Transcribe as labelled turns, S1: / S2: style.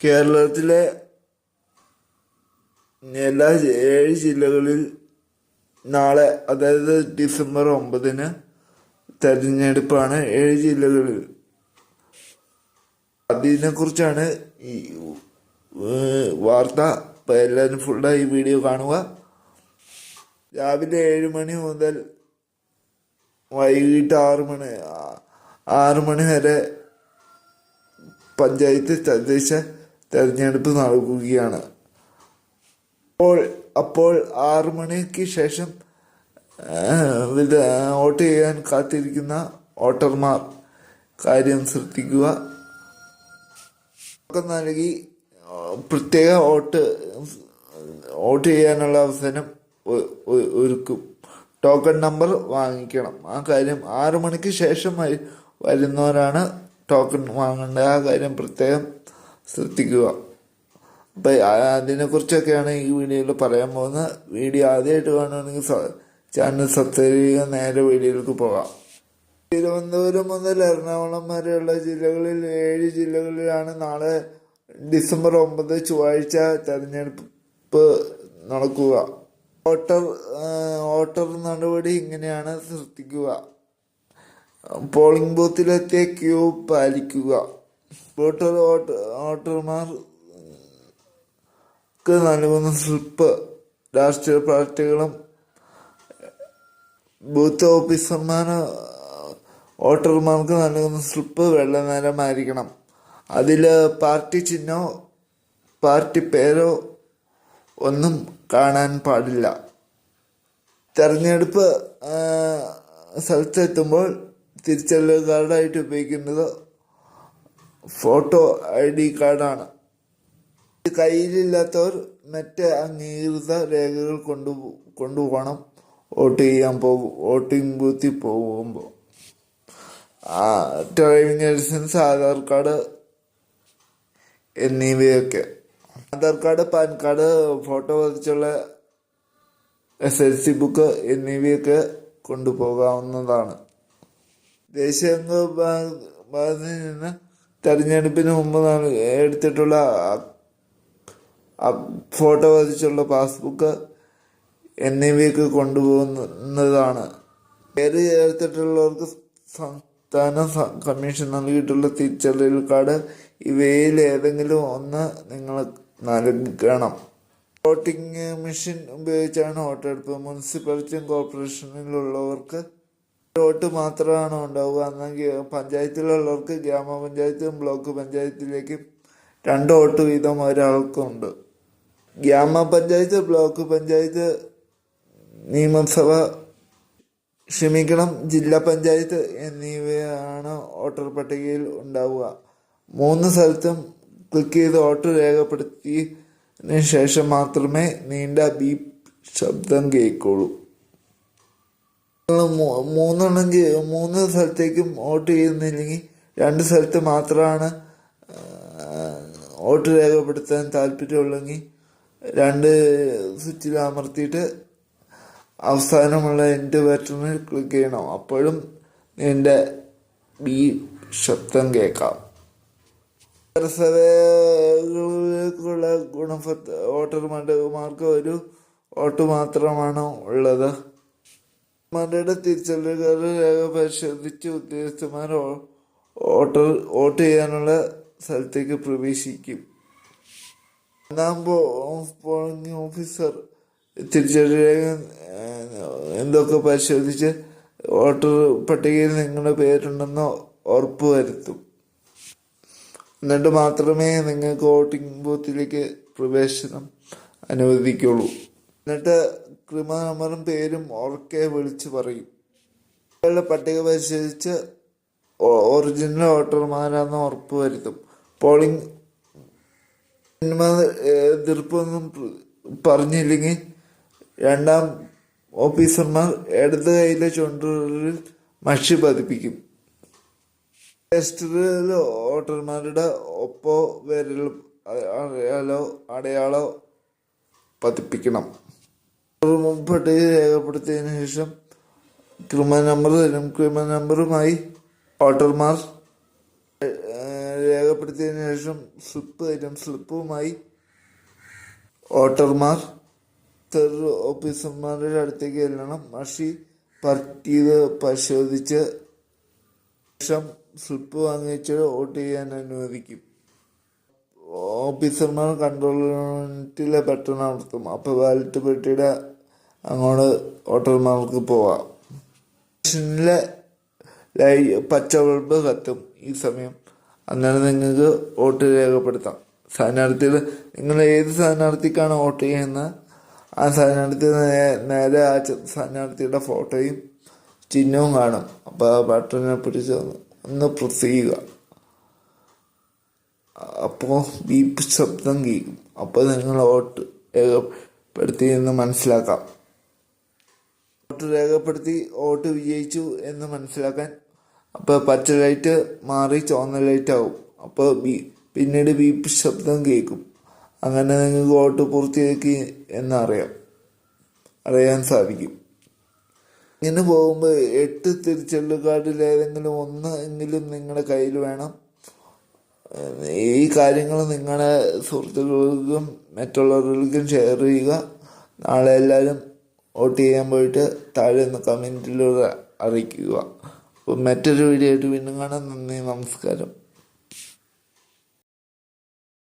S1: കേരളത്തിലെ എല്ലാ ഏഴ് ജില്ലകളിൽ നാളെ അതായത് ഡിസംബർ ഒമ്പതിന് തെരഞ്ഞെടുപ്പാണ് ഏഴ് ജില്ലകളിൽ. അതിനെക്കുറിച്ചാണ് ഈ വാർത്ത. എല്ലാവരും ഫുള്ളായി വീഡിയോ കാണുക. രാവിലെ ഏഴ് മണി മുതൽ വൈകിട്ട് ആറ് മണി ആറ് മണി വരെ പഞ്ചായത്ത് തദ്ദേശ തെരഞ്ഞെടുപ്പ് നടക്കുകയാണ്. അപ്പോൾ അപ്പോൾ ആറു മണിക്ക് ശേഷം വോട്ട് ചെയ്യാൻ കാത്തിരിക്കുന്ന വോട്ടർമാർ കാര്യം ശ്രദ്ധിക്കുക. നൽകി പ്രത്യേക വോട്ട് വോട്ട് ചെയ്യാനുള്ള അവസരം ഒരുക്കും. ടോക്കൺ നമ്പർ വാങ്ങിക്കണം. ആ കാര്യം ആറു മണിക്ക് ശേഷം വരുന്നവരാണ് ടോക്കൺ വാങ്ങേണ്ടത്. ആ കാര്യം പ്രത്യേകം ശ്രദ്ധിക്കുക. അപ്പം അതിനെക്കുറിച്ചൊക്കെയാണ് ഈ വീഡിയോയിൽ പറയാൻ പോകുന്നത്. വീഡിയോ ആദ്യമായിട്ട് കാണുകയാണെങ്കിൽ ചാനൽ സബ്സ്ക്രൈബ് ചെയ്യുക നേരെ വീഡിയോയിലേക്ക് പോകാം. തിരുവനന്തപുരം മുതൽ എറണാകുളം വരെയുള്ള ജില്ലകളിൽ ഏഴ് ജില്ലകളിലാണ് നാളെ ഡിസംബർ ഒമ്പത് ചൊവ്വാഴ്ച തെരഞ്ഞെടുപ്പ് നടക്കുക. വോട്ടർ വോട്ടർ നടപടി ഇങ്ങനെയാണ് ശ്രദ്ധിക്കുക. പോളിംഗ് ബൂത്തിലെത്തിയ ക്യൂ പാലിക്കുക. വോട്ടർ ഓട്ട ഓട്ടർമാർക്ക് നൽകുന്ന സ്ലിപ്പ് രാഷ്ട്രീയ പാർട്ടികളും ബൂത്ത് ഓഫീസർമാർ വോട്ടർമാർക്ക് നൽകുന്ന സ്ലിപ്പ് വെള്ള നിറമായിരിക്കണം അതിൽ പാർട്ടി ചിഹ്നമോ പാർട്ടി പേരോ ഒന്നും കാണാൻ പാടില്ല. തെരഞ്ഞെടുപ്പ് സ്ഥലത്തെത്തുമ്പോൾ തിരിച്ചറിയൽ കാർഡായിട്ട് ഉപയോഗിക്കുന്നത് ഫോട്ടോ ഐ ഡി കാർഡാണ് കയ്യിലില്ലാത്തവർ മറ്റ് അംഗീകൃത രേഖകൾ കൊണ്ടു കൊണ്ടുപോകണം. വോട്ട് ചെയ്യാൻ പോകും. വോട്ടിംഗ് ബൂത്തിൽ പോകുമ്പോൾ ഡ്രൈവിംഗ് ലൈസൻസ് ആധാർ കാർഡ് എന്നിവയൊക്കെ. Aadhaar card PAN card photo പതിച്ചുള്ള S L C book എന്നിവയൊക്കെ കൊണ്ടുപോകാവുന്നതാണ്. ദേശീയ അംഗ ഭാഗത്ത് നിന്ന് തെരഞ്ഞെടുപ്പിന് മുമ്പ് എടുത്തിട്ടുള്ള ഫോട്ടോ വധിച്ചുള്ള പാസ്ബുക്ക് എന്നിവയൊക്കെ കൊണ്ടുപോകുന്നതാണ്. പേര് ചേർത്തിട്ടുള്ളവർക്ക് സംസ്ഥാന കമ്മീഷൻ നൽകിയിട്ടുള്ള തിരിച്ചറിയൽ കാർഡ് ഇവയിൽ ഏതെങ്കിലും ഒന്ന് നിങ്ങൾ നൽകണം. വോട്ടിംഗ് മെഷീൻ ഉപയോഗിച്ചാണ് വോട്ടെടുപ്പ്. മുനിസിപ്പാലിറ്റിയും കോർപ്പറേഷനിലുള്ളവർക്ക് വോട്ട് മാത്രമാണ് ഉണ്ടാവുക. എന്നെങ്കിൽ പഞ്ചായത്തിലുള്ളവർക്ക് ഗ്രാമപഞ്ചായത്തും ബ്ലോക്ക് പഞ്ചായത്തിലേക്കും രണ്ട് വോട്ട് വീതം ഒരാൾക്കുണ്ട്. ഗ്രാമപഞ്ചായത്ത് ബ്ലോക്ക് പഞ്ചായത്ത് നിയമസഭ ക്ഷമിക്കണം ജില്ലാ പഞ്ചായത്ത് എന്നിവയാണ് വോട്ടർ പട്ടികയിൽ ഉണ്ടാവുക. മൂന്ന് സ്ഥലത്തും ക്ലിക്ക് ചെയ്ത് വോട്ട് രേഖപ്പെടുത്തിയതിന് ശേഷം മാത്രമേ നീണ്ട ബീപ്പ് ശബ്ദം കേൾക്കുള്ളൂ. നിങ്ങൾ മൂ- മൂന്നെണ്ണം ചെയ്- മൂന്ന് സ്ഥലത്തേക്കും വോട്ട് ചെയ്യുന്നില്ലെങ്കിൽ രണ്ട് സ്ഥലത്ത് മാത്രമാണ് വോട്ട് രേഖപ്പെടുത്താൻ താല്പര്യമുള്ളെങ്കിൽ രണ്ട് സ്വിച്ചിൽ അമർത്തിയിട്ട് അവസാനമുള്ള എന്റെ ബട്ടണിൽ ക്ലിക്ക് ചെയ്യണം. അപ്പോഴും നിന്റെ ബി ശബ്ദം കേൾക്കാം. നഗരസഭകളിലേക്കുള്ള വോട്ടർമാർക്ക് ഒരു വോട്ട് മാത്രമാണ് ഉള്ളത്. വോട്ടർമാരുടെ തിരിച്ചറിയൽ രേഖ പരിശോധിച്ച് ഉദ്യോഗസ്ഥന്മാർ വോട്ടർ വോട്ട് ചെയ്യാനുള്ള സ്ഥലത്തേക്ക് പ്രവേശിക്കും. ഒന്നാം പോളിംഗ് ഓഫീസർ തിരിച്ചറിയൽ രേഖ എന്തൊക്കെ പരിശോധിച്ച് വോട്ടർ പട്ടികയിൽ നിങ്ങളുടെ പേരുണ്ടെന്ന് ഉറപ്പ് വരുത്തും. എന്നിട്ട് മാത്രമേ നിങ്ങൾക്ക് വോട്ടിംഗ് ബൂത്തിലേക്ക് പ്രവേശനം അനുവദിക്കുള്ളൂ. എന്നിട്ട് ക്രിമ നമ്പറും പേരും ഓർക്കെ വിളിച്ച് പറയും. ഇവരുടെ പട്ടിക പരിശോധിച്ച് ഒറിജിനൽ വോട്ടർമാരാണെന്ന് ഉറപ്പ് വരുത്തും. പോളിംഗ് എതിർപ്പൊന്നും പറഞ്ഞില്ലെങ്കിൽ രണ്ടാം ഓഫീസർമാർ ഇടത് കൈയിലെ ചുണ്ടുകളിൽ മഷി പതിപ്പിക്കും. രജിസ്റ്ററിൽ വോട്ടർമാരുടെ ഒപ്പോ വിരലും അടയാളോ അടയാളോ പതിപ്പിക്കണം. പട്ടിക രേഖപ്പെടുത്തിയതിനു ശേഷം ക്രിമ നമ്പർ തരും. ക്രിമ നമ്പറുമായി വോട്ടർമാർ രേഖപ്പെടുത്തിയതിനു ശേഷം സ്ലിപ്പ് തരും. സ്ലിപ്പുമായി വോട്ടർമാർ തെറ ഓഫീസർമാരുടെ അടുത്തേക്ക് ചെല്ലണം. മഷി പറ്റിയത് പരിശോധിച്ച് ശേഷം സ്ലിപ്പ് വാങ്ങിച്ച് വോട്ട് ചെയ്യാൻ അനുവദിക്കും. ഓഫീസർമാർ കൺട്രോൾ യൂണിറ്റിലെ ബട്ടൺ അമർത്തും അപ്പോൾ ബാലറ്റ് പെട്ടിയുടെ അങ്ങോട്ട് വോട്ടർമാർക്ക് പോവാം. ലൈ പച്ച കത്തും ഈ സമയം. അന്നേരം നിങ്ങൾക്ക് വോട്ട് രേഖപ്പെടുത്താം. സ്ഥാനാർത്ഥികൾ നിങ്ങൾ ഏത് സ്ഥാനാർത്ഥിക്കാണ് വോട്ട് ചെയ്യുന്നത്? ആ സ്ഥാനാർത്ഥി നേരെ ആ സ്ഥാനാർത്ഥിയുടെ ഫോട്ടോയും ചിഹ്നവും കാണും. അപ്പോൾ ആ ബട്ടനെ പിടിച്ച് ഒന്ന് പ്രസ് ചെയ്യുക. അപ്പോൾ ബീപ്പ് ശബ്ദം കേൾക്കും അപ്പോൾ നിങ്ങൾ വോട്ട് രേഖപ്പെടുത്തി എന്ന് മനസ്സിലാക്കാം. വോട്ട് രേഖപ്പെടുത്തി വോട്ട് വിജയിച്ചു എന്ന് മനസ്സിലാക്കാൻ അപ്പോൾ പച്ച ലൈറ്റ് മാറി ചുവന്ന ലൈറ്റ് ആവും. അപ്പോൾ ബി പിന്നീട് ബീപ്പ് ശബ്ദം കേൾക്കും. അങ്ങനെ നിങ്ങൾക്ക് വോട്ട് പൂർത്തിയാക്കി എന്നറിയാം അറിയാൻ സാധിക്കും. ഇങ്ങനെ പോകുമ്പോൾ എട്ട് തിരിച്ചെല്ലുകാർഡിൽ ഏതെങ്കിലും ഒന്ന് എങ്കിലും നിങ്ങളുടെ കയ്യിൽ വേണം. ഈ കാര്യങ്ങൾ നിങ്ങളുടെ സുഹൃത്തുക്കൾക്കും മറ്റുള്ളവർക്കും ഷെയർ ചെയ്യുക. നാളെ എല്ലാവരും വോട്ട് ചെയ്യാൻ പോയിട്ട് താഴെ നിന്ന് കമന്റിലൂടെ അറിയിക്കുക. അപ്പോൾ മറ്റൊരു വീഡിയോ ആയിട്ട് വീണ്ടും കാണാം. നന്ദി നമസ്കാരം.